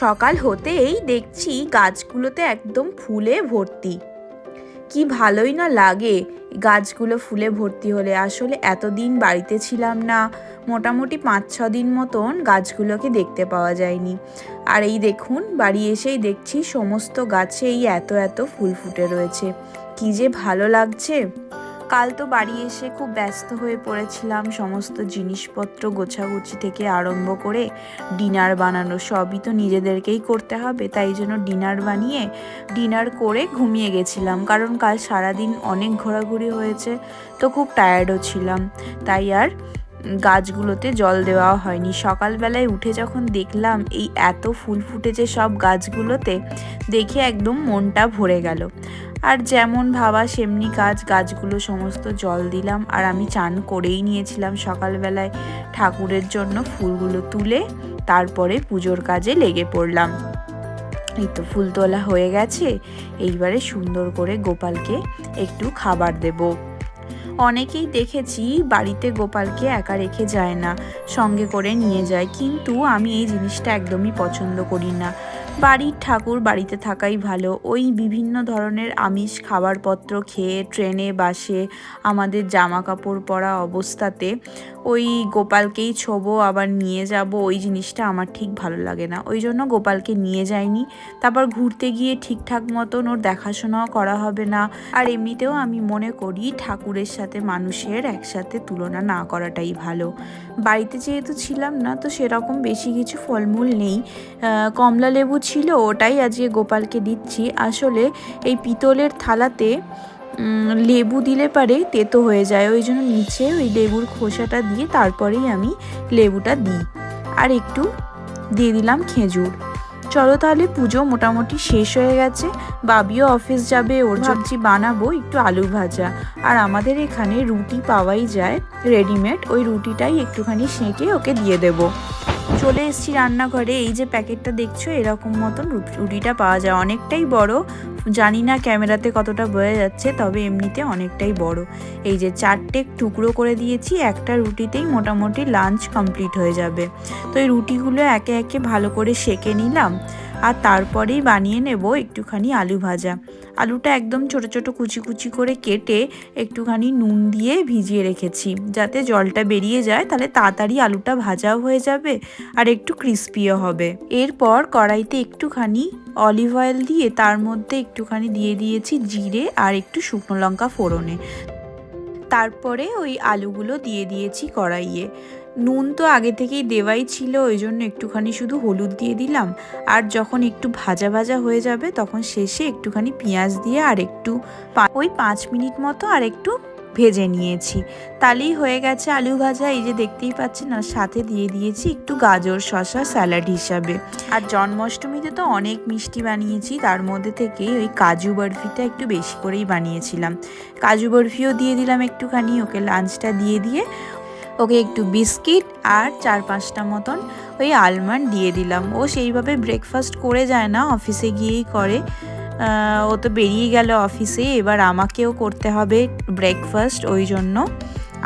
সকাল হতেই দেখছি গাছগুলোতে একদম ফুলে ভর্তি। কি ভালোই না লাগে গাছগুলো ফুলে ভর্তি হলে। আসলে এতদিন বাড়িতে ছিলাম না, মোটামুটি পাঁচ, ছ দিন মতন গাছগুলোকে দেখতে পাওয়া যায়নি। আর এই দেখুন, বাড়ি এসেই দেখছি সমস্ত গাছে এই এত এত ফুল ফুটে রয়েছে। কি যে ভালো লাগছে। কাল তো বাড়ি এসে খুব ব্যস্ত হয়ে পড়েছিলাম। সমস্ত জিনিসপত্র গোছাগুছি থেকে আরম্ভ করে ডিনার বানানো সবই তো নিজেদেরকেই করতে হবে। তাই জন্য ডিনার বানিয়ে ডিনার করে ঘুমিয়ে গেছিলাম। কারণ কাল সারাদিন অনেক ঘোরাঘুরি হয়েছে, তো খুব টায়ার্ডও ছিলাম। তাই আর গাছগুলোতে জল দেওয়া হয়নি। সকালবেলায় উঠে যখন দেখলাম এই এত ফুল ফুটেছে সব গাছগুলোতে, দেখে একদম মনটা ভরে গেল। আর যেমন ভাবা সেমনি কাজ, গাছগুলো সমস্ত জল দিলাম আর আমি চান করেই নিয়েছিলাম সকালবেলায় ঠাকুরের জন্য ফুলগুলো তুলে তারপরে পুজোর কাজে লেগে পড়লাম। এই তো ফুল তোলা হয়ে গেছে, এইবারে সুন্দর করে গোপালকে একটু খাবার দেবো। অনেকেই দেখেছি বাড়িতে গোপালকে একা রেখে যায় না, সঙ্গে করে নিয়ে যায়, কিন্তু আমি এই জিনিসটা একদমই পছন্দ করি না। বাড়ির ঠাকুর বাড়িতে থাকাই ভালো। ওই বিভিন্ন ধরনের আমিষ খাবারপত্র খেয়ে ট্রেনে, বাসে আমাদের জামা কাপড় পরা অবস্থাতে ওই গোপালকেই ছোবো, আবার নিয়ে যাব। ওই জিনিসটা আমার ঠিক ভালো লাগে না। ওই জন্য গোপালকে নিয়ে যাইনি। তারপর ঘুরতে গিয়ে ঠিকঠাক মতন ওর দেখাশোনাও করা হবে না। আর এমনিতেও আমি মনে করি ঠাকুরের সাথে মানুষের একসাথে তুলনা না করাটাই ভালো। বাড়িতে যেহেতু ছিলাম না, তো সেরকম বেশি কিছু ফলমূল নেই। কমলা লেবু ছিল ওটাই আজকে গোপালকে দিচ্ছি। আসলে এই পিতলের থালাতে লেবু দিলে পারে তেতো হয়ে যায় ওই জন্য নিচে ওই লেবুর খোসাটা দিয়ে তারপরেই আমি লেবুটা দিই। আর একটু দিয়ে দিলাম খেজুর। চলো তাহলে পুজো মোটামুটি শেষ হয়ে গেছে। বাবিও অফিস যাবে ওর সবজি বানাবো একটু আলু ভাজা। আর আমাদের এখানে রুটি পাওয়াই যায় রেডিমেড। ওই রুটিটাই একটুখানি সেঁকে ওকে দিয়ে দেবো। চলে এসেছি রান্নাঘরে। এই যে প্যাকেটটা দেখছ, এরকম মতন রুটিটা পাওয়া যায়। অনেকটাই বড়। জানি না ক্যামেরাতে কতটা বোঝা যাচ্ছে, তবে এমনিতে অনেকটাই বড়। এই যে চারটে টুকরো করে দিয়েছি, একটা রুটিতেই মোটামুটি লাঞ্চ কমপ্লিট হয়ে যাবে। তো এই রুটিগুলো একে একে ভালো করে সেকে নিলাম, আর তারপরেই বানিয়ে নেব একটুখানি আলু ভাজা। আলুটা একদম ছোট ছোট কুচি কুচি করে কেটে একটুখানি নুন দিয়ে ভিজিয়ে রেখেছি। যাতে জলটা বেরিয়ে যায়, তাহলে তাড়াতাড়ি আলুটা ভাজাও হয়ে যাবে আর একটু ক্রিস্পিও হবে। এরপর কড়াইতে একটুখানি অলিভ অয়েল দিয়ে তার মধ্যে একটুখানি দিয়ে দিয়েছি জিরে আর একটু শুকনো লঙ্কা ফোড়নে। তারপরে ওই আলুগুলো দিয়ে দিয়েছি কড়াইয়ে। নুন তো আগে থেকেই দেওয়াই ছিল, ওই জন্য একটুখানি শুধু হলুদ দিয়ে দিলাম। আর যখন একটু ভাজা ভাজা হয়ে যাবে, তখন শেষে একটুখানি পেঁয়াজ দিয়ে আর একটু ওই পাঁচ মিনিট মতো আর একটু ভেজে নিয়েছি। তাহলেই হয়ে গেছে আলু ভাজা। এই যে দেখতেই পাচ্ছেন, আর সাথে দিয়ে দিয়েছি একটু গাজর শশা স্যালাড হিসাবে। আর জন্মাষ্টমীতে তো অনেক মিষ্টি বানিয়েছি, তার মধ্যে থেকে ওই কাজু বরফিটা একটু বেশি করেই বানিয়েছিলাম। কাজু বরফিও দিয়ে দিলাম একটুখানি, ওকে লাঞ্চটা দিয়ে দিয়ে। ওকে একটু বিস্কিট আর চার পাঁচটা মতন ওই আলমন্ড দিয়ে দিলাম। ও সেইভাবে ব্রেকফাস্ট করে যায় না অফিসে গিয়েই করে। ও তো বেরিয়ে গেল অফিসে এবার আমাকেও করতে হবে ব্রেকফাস্ট ওই জন্য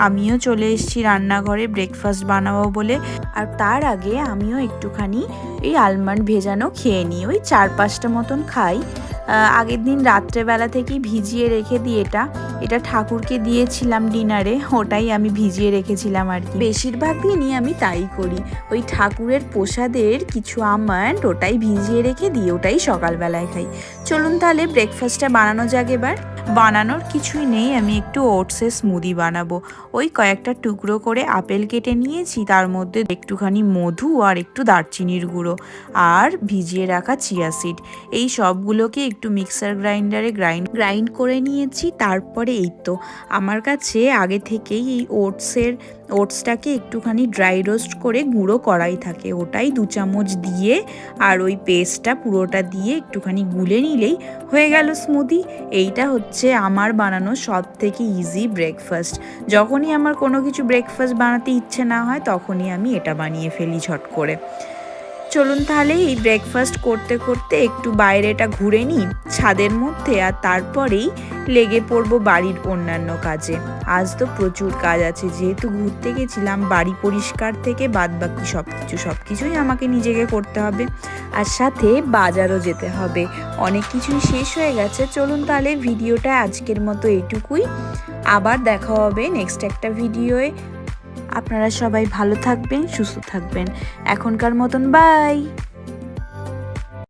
আমিও চলে এসেছি রান্নাঘরে ব্রেকফাস্ট বানাবো বলে। আর তার আগে আমিও একটুখানি এই আলমন্ড ভেজানো খেয়ে নিই, ওই চার পাঁচটা মতন খাই। আগের দিন রাত্রেবেলা থেকেই ভিজিয়ে রেখে দিই এটা। এটা ঠাকুরকে দিয়েছিলাম ডিনারে ওটাই আমি ভিজিয়ে রেখেছিলাম আর কি। বেশিরভাগ দিনই আমি তাই করি। ওই ঠাকুরের প্রসাদের কিছু আমার ওটাই ভিজিয়ে রেখে দিয়ে ওটাই সকালবেলায় খাই। চলুন তাহলে ব্রেকফাস্টটা বানানো যাক এবার। বানানোর কিছুই নেই, আমি একটু ওটসের স্মুদি বানাবো। ওই কয়েকটা টুকরো করে আপেল কেটে নিয়েছি, তার মধ্যে একটুখানি মধু আর একটু দারচিনির গুঁড়ো আর ভিজিয়ে রাখা চিয়া সিড। এই সবগুলোকে একটু মিক্সার গ্রাইন্ডারে গ্রাইন্ড গ্রাইন্ড করে নিয়েছি, তারপরে এই তো। আমার কাছে আগে থেকেই এই ওটসের ওটসটাকে একটুখানি ড্রাই রোস্ট করে গুঁড়ো করাই থাকে। ওটাই দু চামচ দিয়ে আর ওই পেস্টটা পুরোটা দিয়ে একটুখানি গুলে নিলেই হয়ে গেল স্মুদি এইটা হচ্ছে আমার বানানো সব থেকে ইজি ব্রেকফাস্ট যখনই আমার কোনো কিছু ব্রেকফাস্ট বানাতে ইচ্ছে না হয়, তখনই আমি এটা বানিয়ে ফেলি ঝট করে। চলুন তাহলে এই ব্রেকফাস্ট করতে করতে একটু বাইরেটা ঘুরে নিই, ছাদের মধ্যে, আর তারপরেই লেগে পড়ব বাড়ির অন্যান্য কাজে। আজ তো প্রচুর কাজ আছে, যেহেতু ঘুরতে গেছিলাম, বাড়ি পরিষ্কার থেকে বাদ বাকি সব কিছু সব কিছুই আমাকে নিজেকে করতে হবে। আর সাথে বাজারও যেতে হবে। অনেক কিছুই শেষ হয়ে গেছে, চলুন তাহলে ভিডিওটা আজকের মতো এইটুকুই। আবার দেখা হবে নেক্সট একটা ভিডিওয়ে। আপনারা সবাই ভালো থাকবেন সুস্থ থাকবেন। এখনকার মতন বাই